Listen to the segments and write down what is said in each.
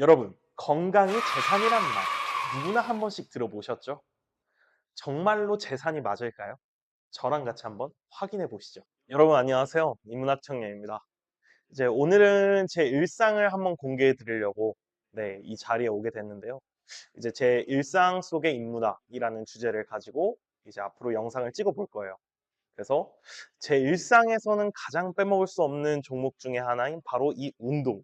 여러분, 건강이 재산이라는 말 누구나 한 번씩 들어보셨죠? 정말로 재산이 맞을까요? 저랑 같이 한번 확인해 보시죠. 여러분 안녕하세요. 인문학 청년입니다. 이제 오늘은 제 일상을 한번 공개해 드리려고 네, 이 자리에 오게 됐는데요. 이제 제 일상 속의 인문학이라는 주제를 가지고 이제 앞으로 영상을 찍어 볼 거예요. 그래서 제 일상에서는 가장 빼먹을 수 없는 종목 중에 하나인 바로 이 운동.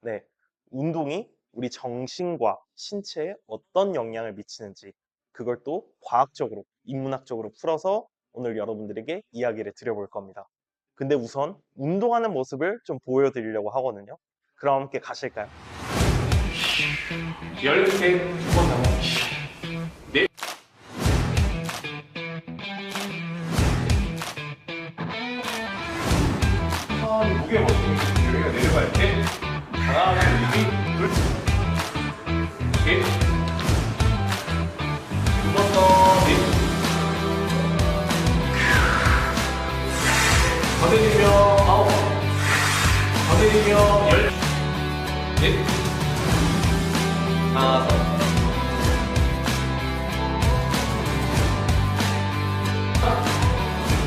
네, 운동이 우리 정신과 신체에 어떤 영향을 미치는지 그걸 또 과학적으로, 인문학적으로 풀어서 오늘 여러분들에게 이야기를 드려볼 겁니다. 근데 우선 운동하는 모습을 좀 보여드리려고 하거든요. 그럼 함께 가실까요? 13번 남았습니다. 네. 무게 먹고 여기가 내려갈 때 하나, 둘, 셋, 두번 더, 넷. 더 내리면 아홉, 더 내리면 열, 넷, 다섯,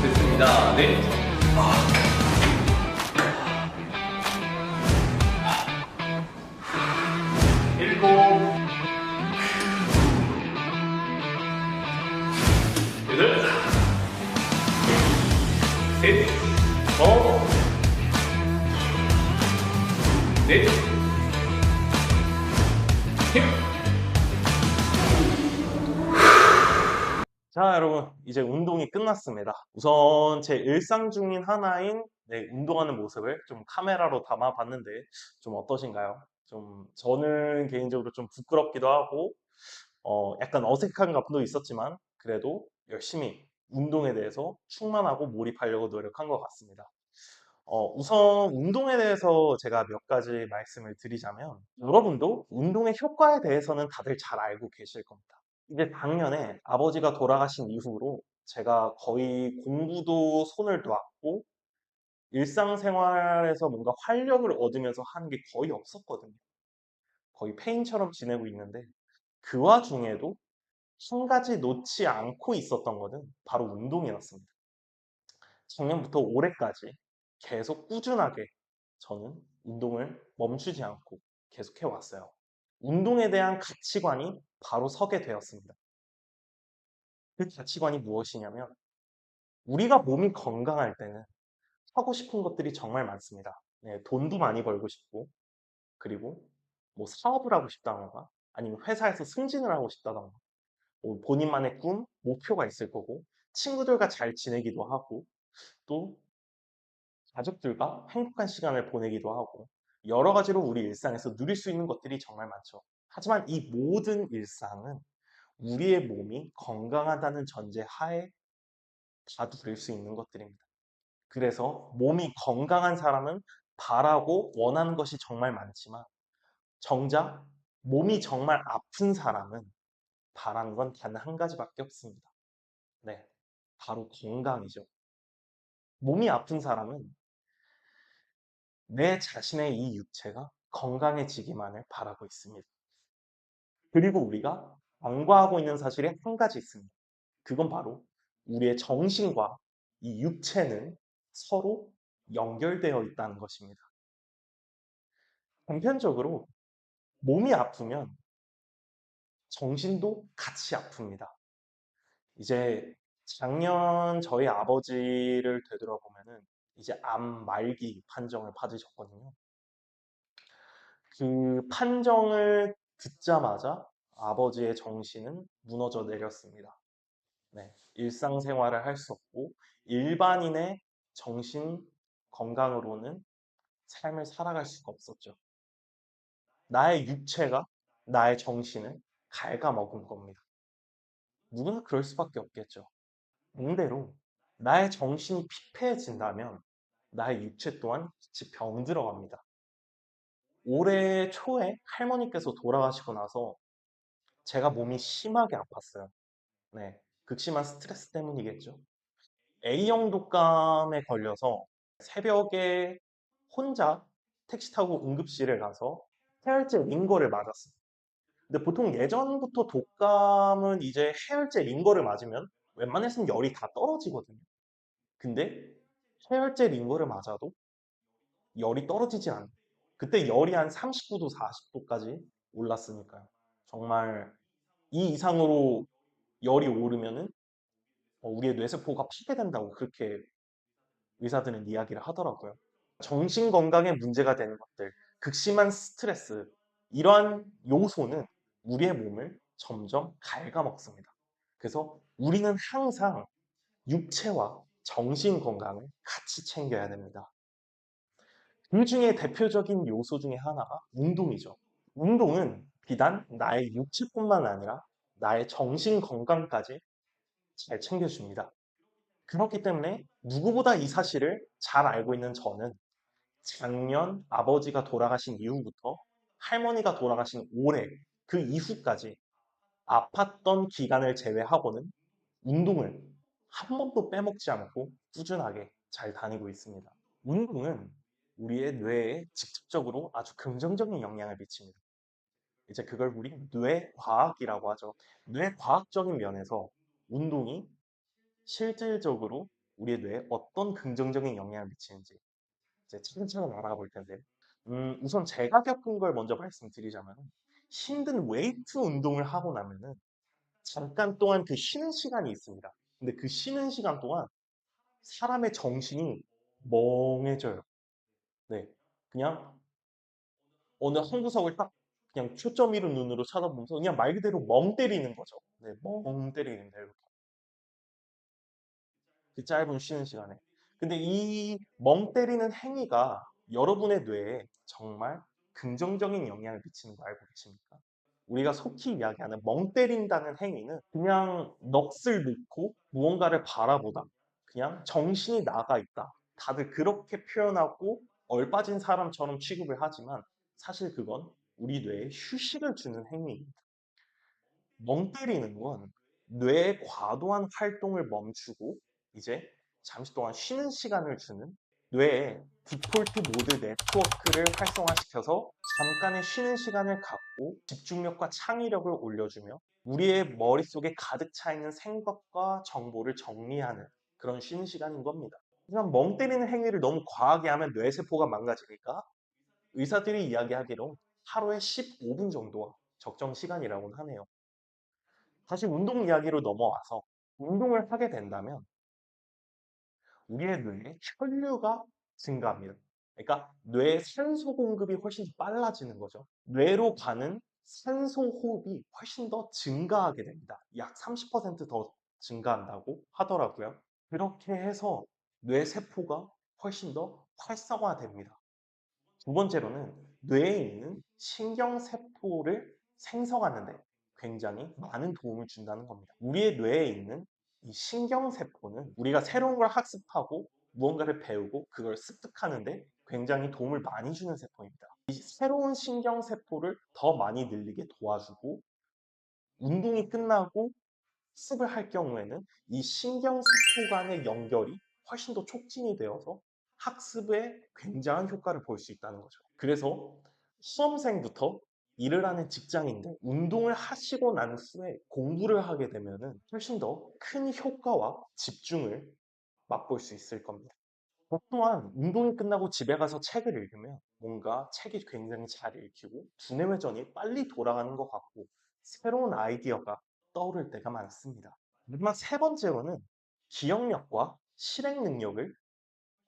됐습니다. 네. 일 넷, 셋. 자, 여러분, 이제 운동이 끝났습니다. 우선 제 일상 중인 하나인 네, 운동하는 모습을 좀 카메라로 담아 봤는데 좀 어떠신가요? 좀 저는 개인적으로 좀 부끄럽기도 하고 어, 약간 어색한 감도 있었지만 그래도 열심히 운동에 대해서 충만하고 몰입하려고 노력한 것 같습니다. 어, 우선 운동에 대해서 제가 몇 가지 말씀을 드리자면 여러분도 운동의 효과에 대해서는 다들 잘 알고 계실 겁니다. 이제 작년에 아버지가 돌아가신 이후로 제가 거의 공부도 손을 놨고 일상생활에서 뭔가 활력을 얻으면서 하는 게 거의 없었거든요. 거의 페인처럼 지내고 있는데 그 와중에도 한 가지 놓지 않고 있었던 것은 바로 운동이었습니다. 작년부터 올해까지 계속 꾸준하게 저는 운동을 멈추지 않고 계속 해 왔어요. 운동에 대한 가치관이 바로 서게 되었습니다. 그 가치관이 무엇이냐면 우리가 몸이 건강할 때는 하고 싶은 것들이 정말 많습니다. 네, 돈도 많이 벌고 싶고 그리고 뭐 사업을 하고 싶다던가 아니면 회사에서 승진을 하고 싶다던가 뭐 본인만의 꿈, 목표가 있을 거고 친구들과 잘 지내기도 하고 또 가족들과 행복한 시간을 보내기도 하고 여러 가지로 우리 일상에서 누릴 수 있는 것들이 정말 많죠. 하지만 이 모든 일상은 우리의 몸이 건강하다는 전제 하에 다 누릴 수 있는 것들입니다. 그래서 몸이 건강한 사람은 바라고 원하는 것이 정말 많지만 정작 몸이 정말 아픈 사람은 바라는 건 단 한 가지밖에 없습니다. 네, 바로 건강이죠. 몸이 아픈 사람은 내 자신의 이 육체가 건강해지기만을 바라고 있습니다. 그리고 우리가 간과하고 있는 사실이 한 가지 있습니다. 그건 바로 우리의 정신과 이 육체는 서로 연결되어 있다는 것입니다. 단편적으로 몸이 아프면 정신도 같이 아픕니다. 이제 작년 저희 아버지를 되돌아보면은 이제 암 말기 판정을 받으셨거든요. 그 판정을 듣자마자 아버지의 정신은 무너져 내렸습니다. 네, 일상생활을 할 수 없고 일반인의 정신 건강으로는 삶을 살아갈 수가 없었죠. 나의 육체가 나의 정신을 갉아먹은 겁니다. 누구나 그럴 수밖에 없겠죠. 반대로 나의 정신이 피폐해진다면 나의 육체 또한 같이 병들어갑니다. 올해 초에 할머니께서 돌아가시고 나서 제가 몸이 심하게 아팠어요. 네, 극심한 스트레스 때문이겠죠. A형 독감에 걸려서 새벽에 혼자 택시 타고 응급실에 가서 해열제 링거를 맞았어요. 근데 보통 예전부터 독감은 이제 해열제 링거를 맞으면 웬만해서는 열이 다 떨어지거든요. 근데 해열제 링거를 맞아도 열이 떨어지지 않아요. 그때 열이 한 39도, 40도까지 올랐으니까요. 정말 이 이상으로 열이 오르면은 어, 우리의 뇌세포가 파괴된다고 그렇게 의사들은 이야기를 하더라고요. 정신 건강에 문제가 되는 것들, 극심한 스트레스, 이러한 요소는 우리의 몸을 점점 갉아먹습니다. 그래서 우리는 항상 육체와 정신 건강을 같이 챙겨야 됩니다. 그 중에 대표적인 요소 중에 하나가 운동이죠. 운동은 비단 나의 육체뿐만 아니라 나의 정신 건강까지 잘 챙겨줍니다. 그렇기 때문에 누구보다 이 사실을 잘 알고 있는 저는 작년 아버지가 돌아가신 이후부터 할머니가 돌아가신 올해 그 이후까지 아팠던 기간을 제외하고는 운동을 한 번도 빼먹지 않고 꾸준하게 잘 다니고 있습니다. 운동은 우리의 뇌에 직접적으로 아주 긍정적인 영향을 미칩니다. 이제 그걸 우리 뇌과학이라고 하죠. 뇌과학적인 면에서 운동이 실질적으로 우리의 뇌에 어떤 긍정적인 영향을 미치는지 이제 차근차근 알아가 볼 텐데, 음, 우선 제가 겪은 걸 먼저 말씀드리자면, 힘든 웨이트 운동을 하고 나면은 잠깐 동안 그 쉬는 시간이 있습니다. 근데 그 쉬는 시간 동안 사람의 정신이 멍해져요. 네. 그냥 어느 한 구석을 딱 그냥 초점 잃은 눈으로 쳐다보면서 그냥 말 그대로 멍 때리는 거죠. 네, 멍 때리는데 이렇게. 그 짧은 쉬는 시간에. 근데 이 멍 때리는 행위가 여러분의 뇌에 정말 긍정적인 영향을 미치는 거 알고 계십니까? 우리가 속히 이야기하는 멍 때린다는 행위는 그냥 넋을 놓고 무언가를 바라보다 그냥 정신이 나가 있다. 다들 그렇게 표현하고 얼빠진 사람처럼 취급을 하지만 사실 그건 우리 뇌에 휴식을 주는 행위입니다. 멍 때리는 건 뇌의 과도한 활동을 멈추고 이제 잠시 동안 쉬는 시간을 주는 뇌의 디폴트 모드 네트워크를 활성화시켜서 잠깐의 쉬는 시간을 갖고 집중력과 창의력을 올려주며 우리의 머릿속에 가득 차 있는 생각과 정보를 정리하는 그런 쉬는 시간인 겁니다. 그냥 멍 때리는 행위를 너무 과하게 하면 뇌세포가 망가지니까 의사들이 이야기하기로 하루에 15분 정도가 적정 시간이라고는 하네요. 다시 운동 이야기로 넘어와서 운동을 하게 된다면 우리의 뇌에 혈류가 증가합니다. 그러니까 뇌의 산소 공급이 훨씬 더 빨라지는 거죠. 뇌로 가는 산소 호흡이 훨씬 더 증가하게 됩니다. 약 30%더 증가한다고 하더라고요. 그렇게 해서 뇌 세포가 훨씬 더 활성화됩니다. 두 번째로는 뇌에 있는 신경세포를 생성하는데 굉장히 많은 도움을 준다는 겁니다. 우리의 뇌에 있는 이 신경세포는 우리가 새로운 걸 학습하고 무언가를 배우고 그걸 습득하는데 굉장히 도움을 많이 주는 세포입니다. 이 새로운 신경세포를 더 많이 늘리게 도와주고 운동이 끝나고 학습을 할 경우에는 이 신경세포 간의 연결이 훨씬 더 촉진이 되어서 학습에 굉장한 효과를 볼 수 있다는 거죠. 그래서 수험생부터 일을 하는 직장인들, 운동을 하시고 난 후에 공부를 하게 되면은 훨씬 더 큰 효과와 집중을 맛볼 수 있을 겁니다. 저 또한 운동이 끝나고 집에 가서 책을 읽으면 뭔가 책이 굉장히 잘 읽히고 두뇌회전이 빨리 돌아가는 것 같고 새로운 아이디어가 떠오를 때가 많습니다. 마지막 세 번째로는 기억력과 실행 능력을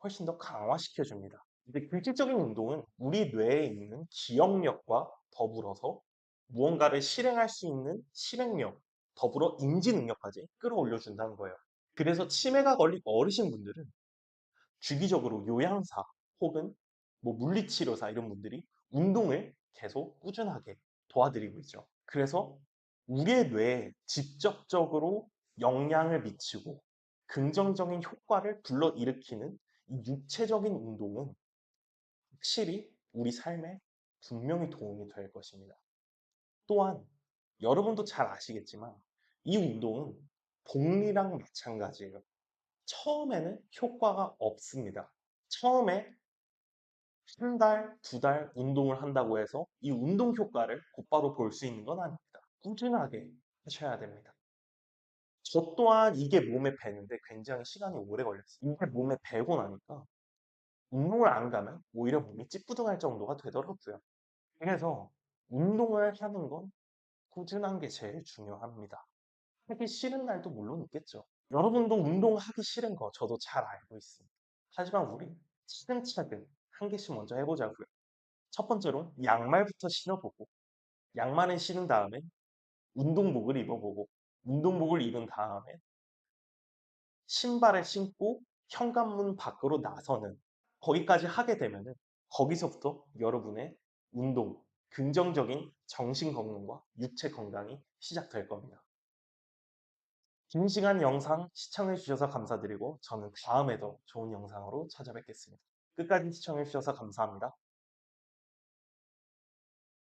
훨씬 더 강화시켜 줍니다. 근데 규칙적인 운동은 우리 뇌에 있는 기억력과 더불어서 무언가를 실행할 수 있는 실행력, 더불어 인지 능력까지 끌어올려 준다는 거예요. 그래서 치매가 걸린 어르신 분들은 주기적으로 요양사 혹은 뭐 물리치료사 이런 분들이 운동을 계속 꾸준하게 도와드리고 있죠. 그래서 우리의 뇌에 직접적으로 영향을 미치고 긍정적인 효과를 불러일으키는 이 육체적인 운동은 확실히 우리 삶에 분명히 도움이 될 것입니다. 또한 여러분도 잘 아시겠지만 이 운동은 복리랑 마찬가지예요. 처음에는 효과가 없습니다. 처음에 한 달, 두 달 운동을 한다고 해서 이 운동 효과를 곧바로 볼 수 있는 건 아닙니다. 꾸준하게 하셔야 됩니다. 저 또한 이게 몸에 배는데 굉장히 시간이 오래 걸렸어요. 이게 몸에 배고 나니까 운동을 안 가면 오히려 몸이 찌뿌둥할 정도가 되더라고요. 그래서 운동을 하는 건 꾸준한 게 제일 중요합니다. 하기 싫은 날도 물론 있겠죠. 여러분도 운동하기 싫은 거 저도 잘 알고 있습니다. 하지만 우리 차근차근 한 개씩 먼저 해보자고요. 첫 번째로 양말부터 신어보고 양말을 신은 다음에 운동복을 입어보고 운동복을 입은 다음에 신발을 신고 현관문 밖으로 나서는 거기까지 하게 되면은 거기서부터 여러분의 운동, 긍정적인 정신 건강과 육체 건강이 시작될 겁니다. 긴 시간 영상 시청해 주셔서 감사드리고 저는 다음에도 좋은 영상으로 찾아뵙겠습니다. 끝까지 시청해 주셔서 감사합니다.